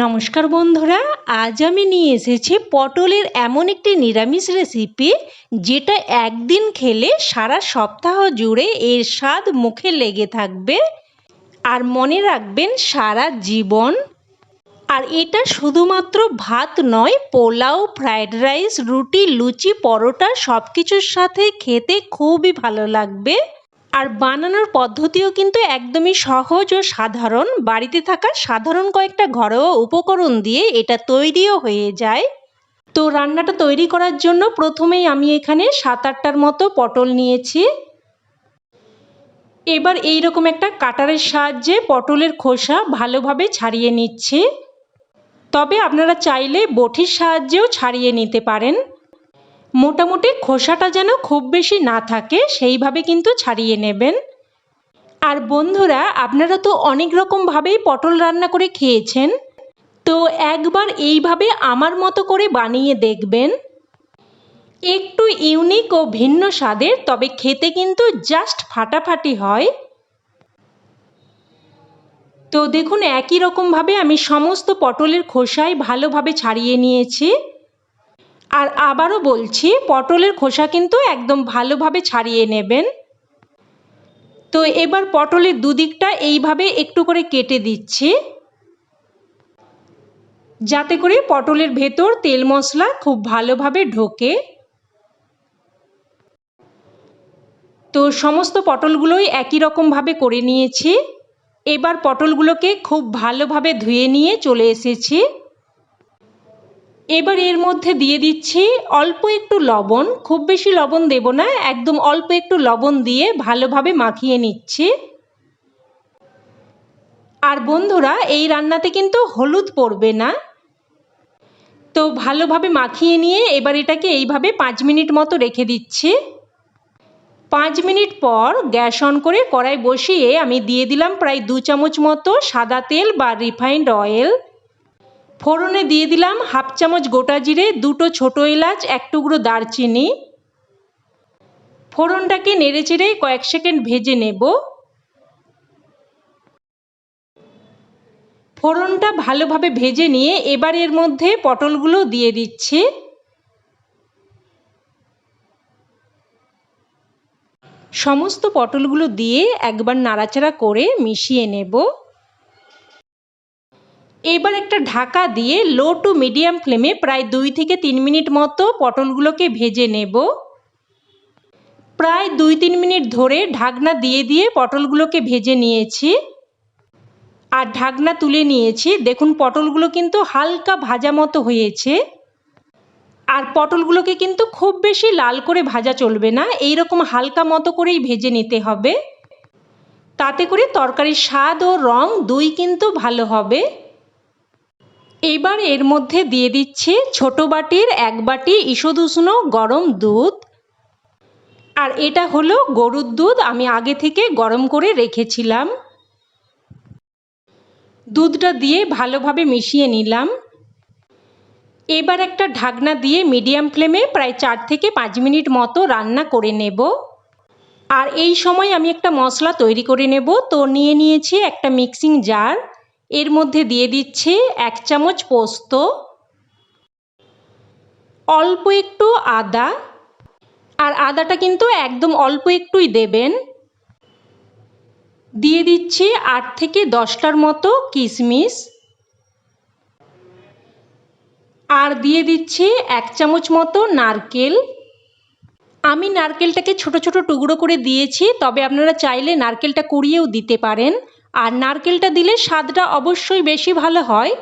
নমস্কার বন্ধুরা, আজ আমি নিয়ে এসেছি পটলের এমন একটি নিরামিষ রেসিপি যেটা একদিন খেলে সারা সপ্তাহ জুড়ে এর স্বাদ মুখে লেগে থাকবে আর মনে রাখবেন সারা জীবন। আর এটা শুধুমাত্র ভাত নয়, পোলাও ফ্রায়েড রাইস রুটি, লুচি, পরোটা সব কিছুর সাথে খেতে খুবই ভালো লাগবে। আর বানানোর পদ্ধতিও কিন্তু একদমই সহজ ও সাধারণ। বাড়িতে থাকা সাধারণ কয়েকটা ঘরোয়া উপকরণ দিয়ে এটা তৈরিও হয়ে যায়। তো রান্নাটা তৈরি করার জন্য প্রথমেই আমি এখানে সাত আটটার মতো পটল নিয়েছি। এবার এই রকম একটা কাটারের সাহায্যে পটলের খোসা ভালোভাবে ছাড়িয়ে নিচ্ছি। তবে আপনারা চাইলে বটির সাহায্যেও ছাড়িয়ে নিতে পারেন। মোটামুটি খোসাটা যেন খুব বেশি না থাকে, সেইভাবে কিন্তু ছাড়িয়ে নেবেন। আর বন্ধুরা, আপনারা তো অনেক রকমভাবেই পটল রান্না করে খেয়েছেন। তো একবার এইভাবে আমার মতো করে বানিয়ে দেখবেন। একটু ইউনিক ও ভিন্ন স্বাদের, তবে খেতে কিন্তু জাস্ট ফাটাফাটি হয়। তো দেখুন, একই রকমভাবে আমি সমস্ত পটলের খোসাই ভালোভাবে ছাড়িয়ে নিয়েছি। আর আবারও বলছি, পটলের খোসা কিন্তু একদম ভালোভাবে ছাড়িয়ে নেবেন। তো এবার পটলের দুদিকটা এইভাবে একটু করে কেটে দিচ্ছি। যাতে করে পটলের ভেতর তেল মশলা খুব ভালোভাবে ঢোকে। তো সমস্ত পটলগুলোই একই রকমভাবে করে নিয়েছি। এবার পটলগুলোকে খুব ভালোভাবে ধুয়ে নিয়ে চলে এসেছি। এবার এর মধ্যে দিয়ে দিচ্ছি অল্প একটু লবণ, খুব বেশি লবণ দেব না, একদম অল্প একটু লবণ দিয়ে ভালোভাবে মাখিয়ে নিচ্ছি। আর বন্ধুরা, এই রান্নাতে কিন্তু হলুদ পড়বে না। তো ভালোভাবে মাখিয়ে নিয়ে এবার এটাকে এইভাবে পাঁচ মিনিট মতো রেখে দিচ্ছি। পাঁচ মিনিট পর গ্যাস অন করে কড়াই বসিয়ে আমি দিয়ে দিলাম প্রায় দু চামচ মতো সাদা তেল বা রিফাইন্ড অয়েল। ফোড়নে দিয়ে দিলাম হাফ চামচ গোটা জিরে, দুটো ছোটো এলাচ, এক টুকরো দারচিনি। ফোড়নটাকে নেড়ে চেড়ে কয়েক সেকেন্ড ভেজে নেব। ফোড়নটা ভালোভাবে ভেজে নিয়ে এবার এর মধ্যে পটলগুলো দিয়ে দিচ্ছি। সমস্ত পটলগুলো দিয়ে একবার নাড়াচাড়া করে মিশিয়ে নেব। এবার একটা ঢাকা দিয়ে লো টু মিডিয়াম ফ্লেমে প্রায় দুই থেকে তিন মিনিট মতো পটলগুলোকে ভেজে নেব। প্রায় দুই তিন মিনিট ধরে ঢাকনা দিয়ে দিয়ে পটলগুলোকে ভেজে নিয়েছি। আর ঢাকনা তুলে নিয়েছি। দেখুন, পটলগুলো কিন্তু হালকা ভাজা মতো হয়েছে। আর পটলগুলোকে কিন্তু খুব বেশি লাল করে ভাজা চলবে না। এই রকম হালকা মতো করেই ভেজে নিতে হবে। তাতে করে তরকারির স্বাদ ও রং দুই কিন্তু ভালো হবে। এবার এর মধ্যে দিয়ে দিচ্ছি ছোট বাটির এক বাটি ঈষদুষ্ণ গরম দুধ। আর এটা হলো গরুর দুধ আমি আগে থেকে গরম করে রেখেছিলাম। দুধটা দিয়ে ভালোভাবে মিশিয়ে নিলাম। এবার একটা ঢাকনা দিয়ে মিডিয়াম ফ্লেমে প্রায় চার থেকে পাঁচ মিনিট মতো রান্না করে নেব। আর এই সময় আমি একটা মশলা তৈরি করে নেব। তো নিয়ে নিয়েছি একটা মিক্সিং জার। এর মধ্যে দিয়ে দিচ্ছি এক চামচ পোস্ত, অল্প একটু আদা, আর আদাটা কিন্তু একদম অল্প একটুই দেবেন। দিয়ে দিচ্ছি আট থেকে দশটার মতো কিশমিশ। আর দিয়ে দিচ্ছি এক চামচ মতো নারকেল। আমি নারকেলটাকে ছোট ছোট টুকরো করে দিয়েছি, তবে আপনারা চাইলে নারকেলটা কুড়িয়েও দিতে পারেন। আর নারকেলটা দিলে স্বাদটা অবশ্যই বেশি ভালো হয়।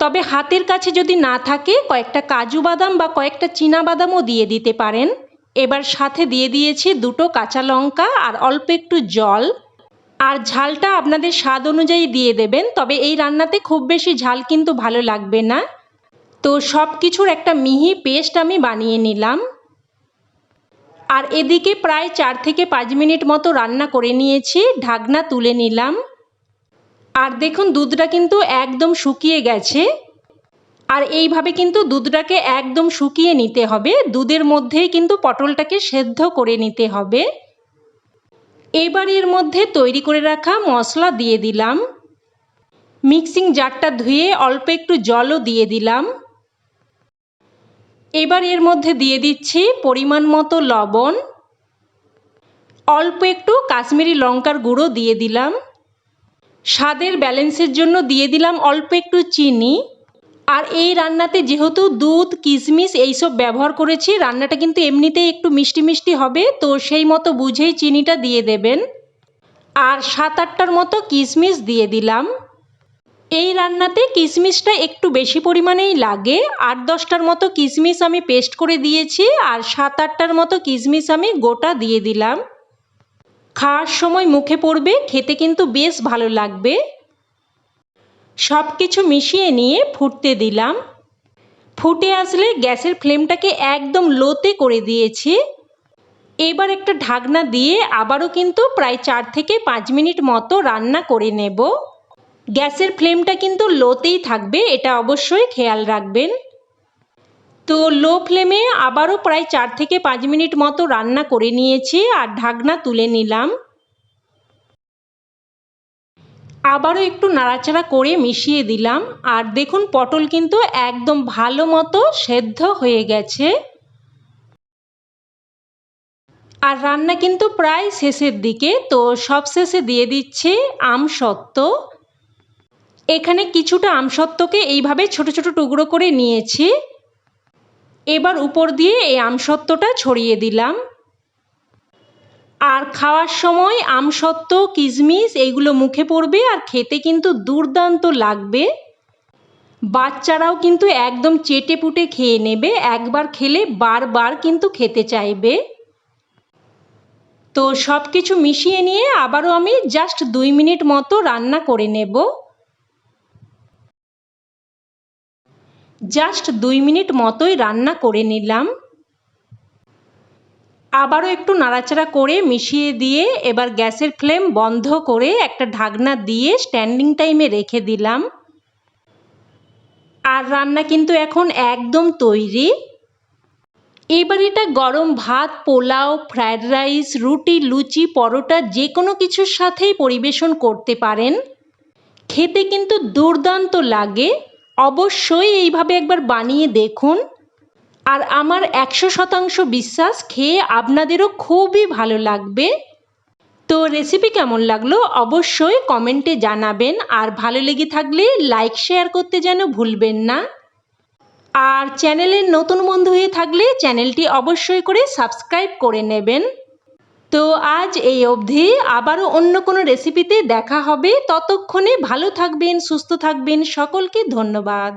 তবে হাতের কাছে যদি না থাকে, কয়েকটা কাজু বাদাম বা কয়েকটা চীনা বাদামও দিয়ে দিতে পারেন। এবার সাথে দিয়ে দিয়েছি দুটো কাঁচা লঙ্কা আর অল্প একটু জল। আর ঝালটা আপনাদের স্বাদ অনুযায়ী দিয়ে দেবেন, তবে এই রান্নাতে খুব বেশি ঝাল কিন্তু ভালো লাগবে না। তো সব কিছুর একটা মিহি পেস্ট আমি বানিয়ে নিলাম। আর এদিকে প্রায় চার থেকে পাঁচ মিনিট মতো রান্না করে নিয়েছি, ঢাকনা তুলে নিলাম। আর দেখুন, দুধটা কিন্তু একদম শুকিয়ে গেছে। আর এইভাবে কিন্তু দুধটাকে একদম শুকিয়ে নিতে হবে। দুধের মধ্যেই কিন্তু পটলটাকে সেদ্ধ করে নিতে হবে। এবার এর মধ্যে তৈরি করে রাখা মশলা দিয়ে দিলাম। মিক্সিং জারটা ধুয়ে অল্প একটু জলও দিয়ে দিলাম। এবার এর মধ্যে দিয়ে দিচ্ছি পরিমাণ মতো লবণ। অল্প একটু কাশ্মীরি লঙ্কার গুঁড়ো দিয়ে দিলাম। স্বাদের ব্যালেন্সের জন্য দিয়ে দিলাম অল্প একটু চিনি। আর এই রান্নাতে যেহেতু দুধ কিশমিশ এইসব ব্যবহার করেছি, রান্নাটা কিন্তু এমনিতেই একটু মিষ্টি মিষ্টি হবে, তো সেই মতো বুঝেই চিনিটা দিয়ে দেবেন। আর সাত আটটার মতো কিশমিশ দিয়ে দিলাম। এই রান্নাতে কিশমিশটা একটু বেশি পরিমাণেই লাগে। আট দশটার মতো কিশমিশ আমি পেস্ট করে দিয়েছি, আর সাত আটটার মতো কিশমিশ আমি গোটা দিয়ে দিলাম। খাওয়ার সময় মুখে পড়বে, খেতে কিন্তু বেশ ভালো লাগবে। সব কিছু মিশিয়ে নিয়ে ফুটতে দিলাম। ফুটে আসলে গ্যাসের ফ্লেমটাকে একদম লোতে করে দিয়েছি। এবার একটা ঢাকনা দিয়ে আবারও কিন্তু প্রায় চার থেকে পাঁচ মিনিট মতো রান্না করে নেব। গ্যাসের ফ্লেমটা কিন্তু লোতেই থাকবে, এটা অবশ্যই খেয়াল রাখবেন। তো লো ফ্লেমে আবারও প্রায় চার থেকে পাঁচ মিনিট মতো রান্না করে নিয়েছি আর ঢাকনা তুলে নিলাম। আবারও একটু নাড়াচাড়া করে মিশিয়ে দিলাম। আর দেখুন, পটল কিন্তু একদম ভালো মতো সেদ্ধ হয়ে গেছে। আর রান্না কিন্তু প্রায় শেষের দিকে, তো সব শেষে দিয়ে দিচ্ছে আমসত্ত্ব এখানে কিছুটা আমসত্ত্বকে এইভাবে ছোট ছোট টুকরো করে নিয়েছি। এবার উপর দিয়ে এই আমসত্ত্বটা ছড়িয়ে দিলাম। আর খাওয়ার সময় আমসত্ত্ব, কিশমিশ এইগুলো মুখে পড়বে আর খেতে কিন্তু দুর্দান্ত লাগবে। বাচ্চারাও কিন্তু একদম চেটে পুটে খেয়ে নেবে, একবার খেলে বারবার কিন্তু খেতে চাইবে। তো সব কিছু মিশিয়ে নিয়ে আবারও আমি জাস্ট দুই মিনিট মতো রান্না করে নেব। জাস্ট দুই মিনিট মতোই রান্না করে নিলাম। আবারও একটু নাড়াচাড়া করে মিশিয়ে দিয়ে এবার গ্যাসের ফ্লেম বন্ধ করে একটা ঢাকনা দিয়ে স্ট্যান্ডিং টাইমে রেখে দিলাম। আর রান্না কিন্তু এখন একদম তৈরি। এবার এটা গরম ভাত, পোলাও, ফ্রায়েড রাইস, রুটি, লুচি, পরোটা যে কোনো কিছুর সাথেই পরিবেশন করতে পারেন। খেতে কিন্তু দুর্দান্ত লাগে। অবশ্যই এইভাবে একবার বানিয়ে দেখুন। আর আমার একশো শতাংশ বিশ্বাস খেয়ে আপনাদেরও খুবই ভালো লাগবে। তো রেসিপি কেমন লাগল অবশ্যই কমেন্টে জানাবেন। আর ভালো লেগে থাকলে লাইক শেয়ার করতে যেন ভুলবেন না। আর চ্যানেলের নতুন বন্ধু হয়ে থাকলে চ্যানেলটি অবশ্যই করে সাবস্ক্রাইব করে নেবেন। তো আজ এই অবধি আবারও অন্য কোনো রেসিপিতে দেখা হবে। ততক্ষণে ভালো থাকবেন, সুস্থ থাকবেন। সকলকে ধন্যবাদ।